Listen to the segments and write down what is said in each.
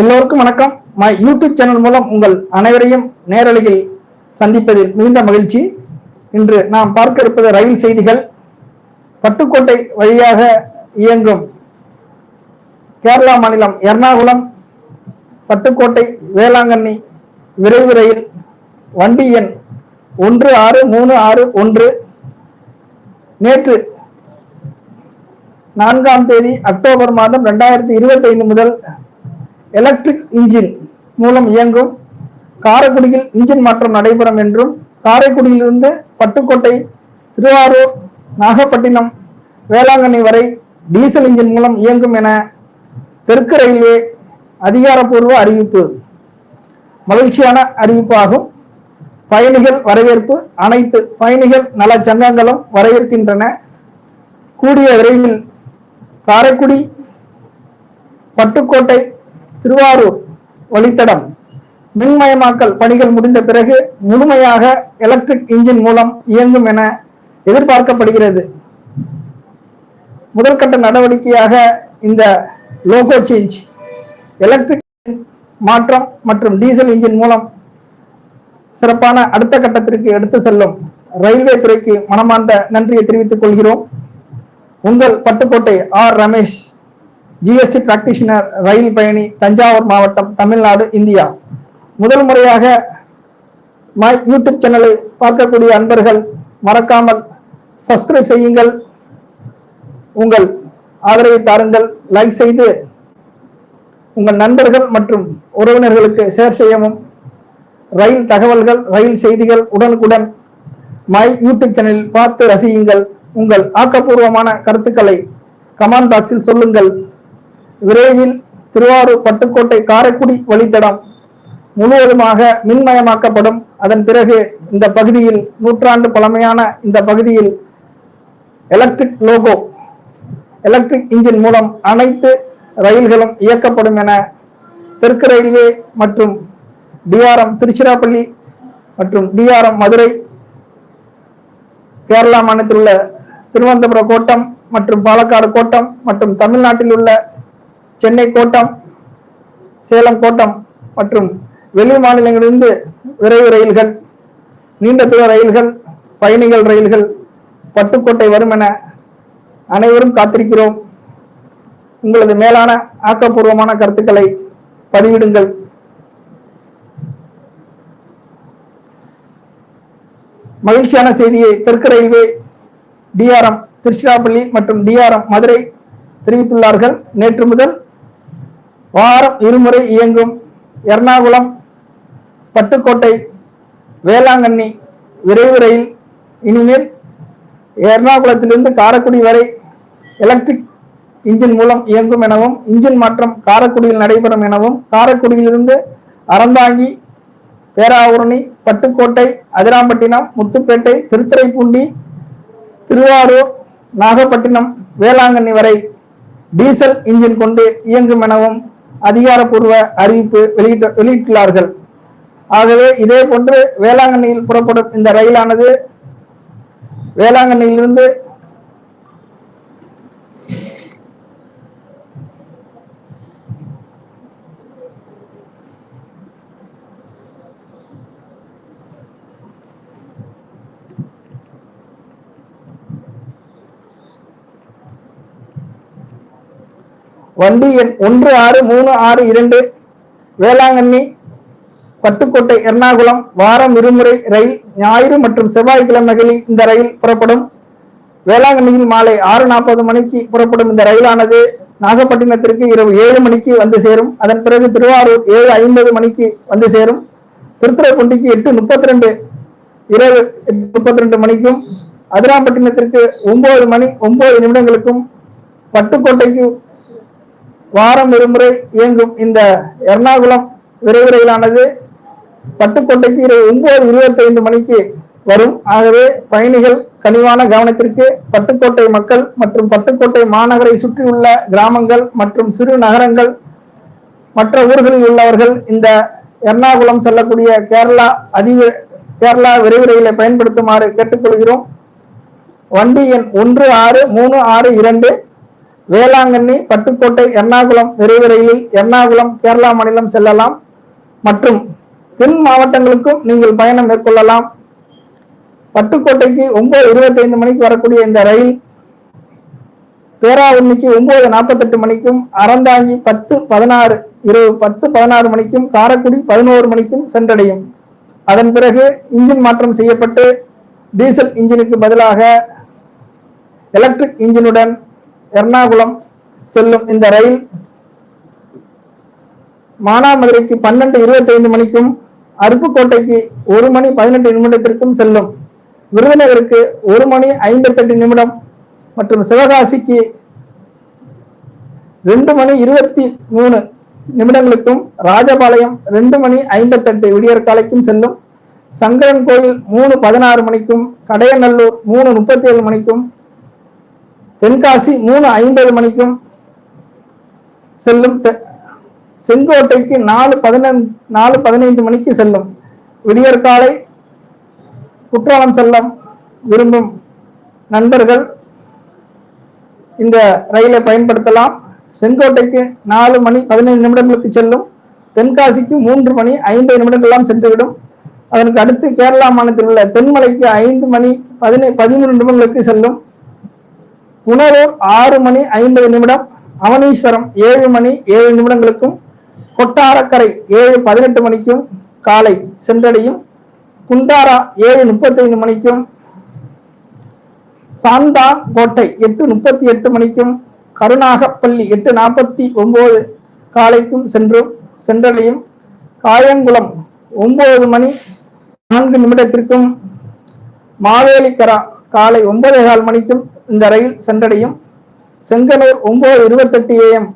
எல்லோருக்கும் வணக்கம். My YouTube channel மூலம் உங்கள் அனைவரையும் நேரலையில் சந்திப்பதில் மிகுந்த மகிழ்ச்சி. இன்று நாம் பார்க்க இருப்பது ரயில் செய்திகள். பட்டுக்கோட்டை வழியாக இயங்கும் கேரளா மாநிலம் எர்ணாகுளம் பட்டுக்கோட்டை வேளாங்கண்ணி விரைவு ரயில் வண்டி எண் ஒன்று ஆறு மூணு ஆறு ஒன்று. நேற்று நான்காம் தேதி அக்டோபர் மாதம் ரெண்டாயிரத்தி இருபத்தி ஐந்து முதல் எலக்ட்ரிக் இன்ஜின் மூலம் இயங்கும். காரைக்குடியில் இன்ஜின் மாற்றம் நடைபெறும் என்றும் காரைக்குடியிலிருந்து பட்டுக்கோட்டை திருவாரூர் நாகப்பட்டினம் வேளாங்கண்ணி வரை டீசல் இன்ஜின் மூலம் இயங்கும் என தெற்கு ரயில்வே அதிகாரப்பூர்வ அறிவிப்பு. மகிழ்ச்சியான அறிவிப்பாகும். பயணிகள் வரவேற்பு அனைத்து பயணிகள் நலச் சங்கங்களும் வரவேற்கின்றன. கூடிய விரைவில் காரைக்குடி பட்டுக்கோட்டை திருவாரூர் வழித்தடம் மின்மயமாக்கல் பணிகள் முடிந்த பிறகு முழுமையாக எலக்ட்ரிக் இன்ஜின் மூலம் இயங்கும் என எதிர்பார்க்கப்படுகிறது. முதற்கட்ட நடவடிக்கையாக இந்த லோகோ சேஞ்ச் எலக்ட்ரிக் மாற்றம் மற்றும் டீசல் இன்ஜின் மூலம் சிறப்பான அடுத்த கட்டத்திற்கு எடுத்து செல்லும். ரயில்வே துறைக்கு மனமார்ந்த நன்றியை தெரிவித்துக் கொள்கிறோம். உங்கள் Pattukkottai R Ramesh. GST practitioner rail பயணி தஞ்சாவூர் மாவட்டம் தமிழ்நாடு இந்தியா. முதல் முறையாக மை யூடியூப் சேனலை பார்க்கக்கூடிய அன்பர்கள் மறக்காமல் சப்ஸ்கிரைப் செய்யுங்கள். உங்கள் ஆதரவை தாருங்கள். லைக் செய்து உங்கள் நண்பர்கள் மற்றும் உறவினர்களுக்கு ஷேர் செய்யவும். ரயில் தகவல்கள் ரயில் செய்திகள் உடனுக்குடன் மை யூடியூப் சேனலில் பார்த்து ரசியுங்கள். உங்கள் ஆக்கப்பூர்வமான கருத்துக்களை கமெண்ட் பாக்ஸில் சொல்லுங்கள். விரைவில் திருவாரூர் பட்டுக்கோட்டை காரைக்குடி வழித்தடம் முழுவதுமாக மின்மயமாக்கப்படும். அதன் பிறகு இந்த பகுதியில் நூற்றாண்டு பழமையான இந்த பகுதியில் எலக்ட்ரிக் லோகோ எலக்ட்ரிக் இன்ஜின் மூலம் அனைத்து ரயில்களும் இயக்கப்படும் என தெற்கு ரயில்வே மற்றும் டிஆர்எம் திருச்சிராப்பள்ளி மற்றும் டிஆர்எம் மதுரை கேரளா மாநிலத்தில் உள்ள திருவனந்தபுரம் கோட்டம் மற்றும் பாலக்காடு கோட்டம் மற்றும் தமிழ்நாட்டில் உள்ள சென்னை கோட்டம் சேலம் கோட்டம் மற்றும் வெளி மாநிலங்களிலிருந்து விரைவு ரயில்கள் நீண்ட தூர ரயில்கள் பயணிகள் ரயில்கள் பட்டுக்கோட்டை வரும் என அனைவரும் காத்திருக்கிறோம். உங்களது மேலான ஆக்கப்பூர்வமான கருத்துக்களை பதிவிடுங்கள். மகிழ்ச்சியான செய்தியை தெற்கு ரயில்வே டிஆர்எம் திருச்சிராப்பள்ளி மற்றும் டிஆர்எம் மதுரை தெரிவித்துள்ளார்கள். நேற்று முதல் வாரம் இருமுறை இயங்கும் எர்ணாகுளம் பட்டுக்கோட்டை வேளாங்கண்ணி விரைவு ரயில். இனிமேல் எர்ணாகுளத்திலிருந்து காரைக்குடி வரை எலக்ட்ரிக் இன்ஜின் மூலம் இயங்கும் எனவும் இன்ஜின் மாற்றம் காரைக்குடியில் நடைபெறும் எனவும் காரைக்குடியிலிருந்து அறந்தாங்கி பேராவூரணி பட்டுக்கோட்டை அதிராம்பட்டினம் முத்துப்பேட்டை திருத்துறைப்பூண்டி திருவாரூர் நாகப்பட்டினம் வேளாங்கண்ணி வரை டீசல் இன்ஜின் கொண்டு இயங்கும் எனவும் அதிகாரப்பூர்வ அறிவிப்பு வெளியிட்டு வெளியிட்டுள்ளார்கள். ஆகவே இதே போன்று வேளாங்கண்ணியில் புறப்படும் இந்த ரயிலானது வேளாங்கண்ணியிலிருந்து வண்டி எண் ஒன்று ஆறு மூணு ஆறு இரண்டு வேளாங்கண்ணி பட்டுக்கோட்டை எர்ணாகுளம் வாரம் இருமுறை ரயில் ஞாயிறு மற்றும் செவ்வாய்க்கிழமைகளில் இந்த ரயில் புறப்படும். வேளாங்கண்ணியில் மாலை ஆறு நாற்பது மணிக்கு புறப்படும் இந்த ரயிலானது நாகப்பட்டினத்திற்கு இரவு ஏழு மணிக்கு வந்து சேரும். அதன் பிறகு திருவாரூர் ஏழு ஐம்பது மணிக்கு வந்து சேரும். திருத்துறைப்பூண்டிக்கு எட்டு முப்பத்தி ரெண்டு இரவு முப்பத்தி ரெண்டு மணிக்கும் அதிராம்பட்டினத்திற்கு ஒன்பது மணி ஒன்பது நிமிடங்களுக்கும் பட்டுக்கோட்டைக்கு வாரம் இருமுறை இயங்கும் இந்த எர்ணாகுளம் விரைவு ரயிலானது பட்டுக்கோட்டைக்கு இரவு ஒன்பது இருபத்தி ஐந்து மணிக்கு வரும். ஆகவே பயணிகள் கனிவான கவனத்திற்கு பட்டுக்கோட்டை மக்கள் மற்றும் பட்டுக்கோட்டை மாநகரை சுற்றியுள்ள கிராமங்கள் மற்றும் சிறு நகரங்கள் மற்ற ஊர்களில் உள்ளவர்கள் இந்த எர்ணாகுளம் செல்லக்கூடிய கேரளா அதிக கேரளா விரைவு பயன்படுத்துமாறு கேட்டுக்கொள்கிறோம். வண்டி எண் ஒன்று ஆறு மூணு ஆறு இரண்டு வேளாங்கண்ணி பட்டுக்கோட்டை எர்ணாகுளம் விரைவு ரயிலில் எர்ணாகுளம் கேரளா மாநிலம் செல்லலாம். மற்றும் தென் மாவட்டங்களுக்கும் நீங்கள் பயணம் மேற்கொள்ளலாம். பட்டுக்கோட்டைக்கு ஒன்பது இருபத்தைந்து மணிக்கு வரக்கூடிய இந்த ரயில் பேராவூர்ணிக்கு ஒன்பது நாற்பத்தெட்டு மணிக்கும் அறந்தாங்கி பத்து பதினாறு இரவு பத்து பதினாறு மணிக்கும் காரைக்குடி பதினோரு மணிக்கும் சென்றடையும். அதன் பிறகு இன்ஜின் மாற்றம் செய்யப்பட்டு டீசல் இன்ஜினுக்கு பதிலாக எலக்ட்ரிக் இன்ஜினுடன் எர்ணாகுளம் செல்லும் இந்த ரயில் மானாமதுரைக்கு பன்னெண்டு இருபத்தி ஐந்து மணிக்கும் அருப்புக்கோட்டைக்கு ஒரு மணி பதினெட்டு நிமிடத்திற்கும் செல்லும். விருதுநகருக்கு ஒரு மணி ஐம்பத்தெட்டு நிமிடம் மற்றும் சிவகாசிக்கு ரெண்டு மணி இருபத்தி மூணு நிமிடங்களுக்கும் ராஜபாளையம் ரெண்டு மணி ஐம்பத்தெட்டு விடியற்காலைக்கும் செல்லும். சங்கரன் கோயில் மூணு பதினாறு மணிக்கும் கடையநல்லூர் மூணு முப்பத்தி ஏழு மணிக்கும் தென்காசி மூணு ஐம்பது மணிக்கும் செல்லும் செங்கோட்டைக்கு நாலு பதினைந்து நாலு பதினைந்து மணிக்கு செல்லும். விடியற்காலை குற்றாலம் செல்ல விரும்பும் நண்பர்கள் இந்த ரயிலை பயன்படுத்தலாம். செங்கோட்டைக்கு நாலு மணி பதினைந்து நிமிடங்களுக்கு செல்லும். தென்காசிக்கு மூன்று மணி ஐம்பது நிமிடங்கள்லாம் சென்றுவிடும். அதற்கு அடுத்து கேரளா மாநிலத்தில் உள்ள தென்மலைக்கு ஐந்து மணி பதினை பதிமூணு நிமிடங்களுக்கு செல்லும். உணரூர் ஆறு மணி ஐம்பது நிமிடம் அவனீஸ்வரம் ஏழு மணி ஏழு நிமிடங்களுக்கும் கொட்டாரக்கரை ஏழு பதினெட்டு மணிக்கும் காலை சென்றடையும் குண்டாரா ஏழு முப்பத்தைந்து மணிக்கும் சாந்தா கோட்டை எட்டு முப்பத்தி எட்டு மணிக்கும் கருணாகப்பள்ளி எட்டு நாற்பத்தி ஒன்பது காலைக்கும் சென்றும் சென்றடையும் காயங்குளம் ஒன்பது மணி நான்கு நிமிடத்திற்கும் மாவேலிக்கரா காலை ஒன்பதே கால் மணிக்கும் இந்த ரயில் சென்றடையும். செங்கலூர் ஒன்பது இருபத்தெட்டு ஏஎம்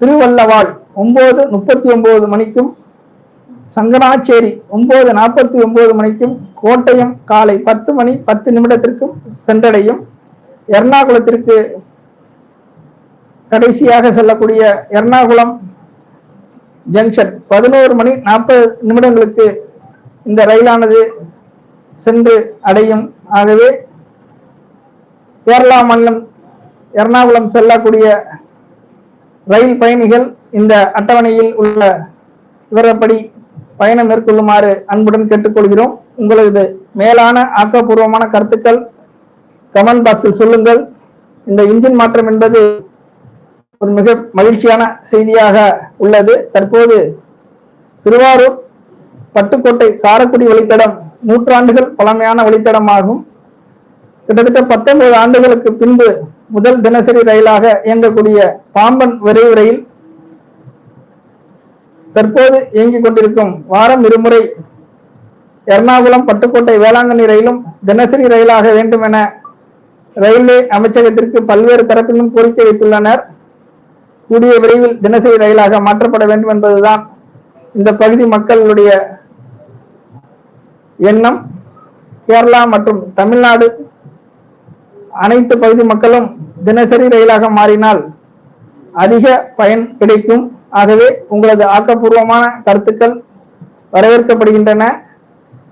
திருவள்ளவாள் ஒன்பது முப்பத்தி ஒன்பது மணிக்கும். சங்கனாச்சேரி ஒன்பது நாற்பத்தி ஒன்பது மணிக்கும். கோட்டயம் காலை பத்து மணி பத்து நிமிடத்திற்கும் சென்றடையும். எர்ணாகுளத்திற்கு கடைசியாக செல்லக்கூடிய எர்ணாகுளம் ஜங்ஷன் பதினோரு மணி நாற்பது நிமிடங்களுக்கு இந்த ரயிலானது சென்று அடையும். ஆகவே கேரளா மாநிலம் எர்ணாகுளம் செல்லக்கூடிய ரயில் பயணிகள் இந்த அட்டவணையில் உள்ள விவரப்படி பயணம் மேற்கொள்ளுமாறு அன்புடன் கேட்டுக்கொள்கிறோம். உங்களது மேலான ஆக்கப்பூர்வமான கருத்துக்கள் கமெண்ட் பாக்ஸில் சொல்லுங்கள். இந்த இன்ஜின் மாற்றம் என்பது ஒரு மிக மகிழ்ச்சியான செய்தியாக உள்ளது. தற்போது திருவாரூர் பட்டுக்கோட்டை காரக்குடி வழித்தடம் நூற்றாண்டுகள் பழமையான வழித்தடமாகும். கிட்டத்தட்ட பத்தொன்பது ஆண்டுகளுக்கு பின்பு முதல் தினசரி ரயிலாக இயங்கக்கூடிய பாம்பன் விரைவு ரயில் தற்போது இயங்கிக் கொண்டிருக்கும் வாரம் இருமுறை எர்ணாகுளம் பட்டுக்கோட்டை வேளாங்கண்ணி ரயிலும் தினசரி ரயிலாக வேண்டும் என ரயில்வே அமைச்சகத்திற்கு பல்வேறு தரப்பிலும் கோரிக்கை வைத்துள்ளனர். கூடிய விரைவில் தினசரி ரயிலாக மாற்றப்பட வேண்டும் என்பதுதான் இந்த பகுதி மக்களுடைய எண்ணம். கேரளா மற்றும் தமிழ்நாடு அனைத்து பகுதி மக்களும் தினசரி ரயிலாக மாறினால் அதிக பயன் கிடைக்கும். ஆகவே உங்களது ஆக்கப்பூர்வமான கருத்துக்கள் வரவேற்கப்படுகின்றன.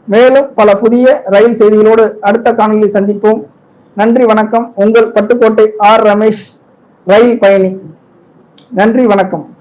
மேலும் பல புதிய ரயில் செய்திகளோடு அடுத்த காணொலியில் சந்திப்போம். நன்றி வணக்கம். உங்கள் பட்டுக்கோட்டை ஆர் ரமேஷ் ரயில் பயணி. நன்றி வணக்கம்.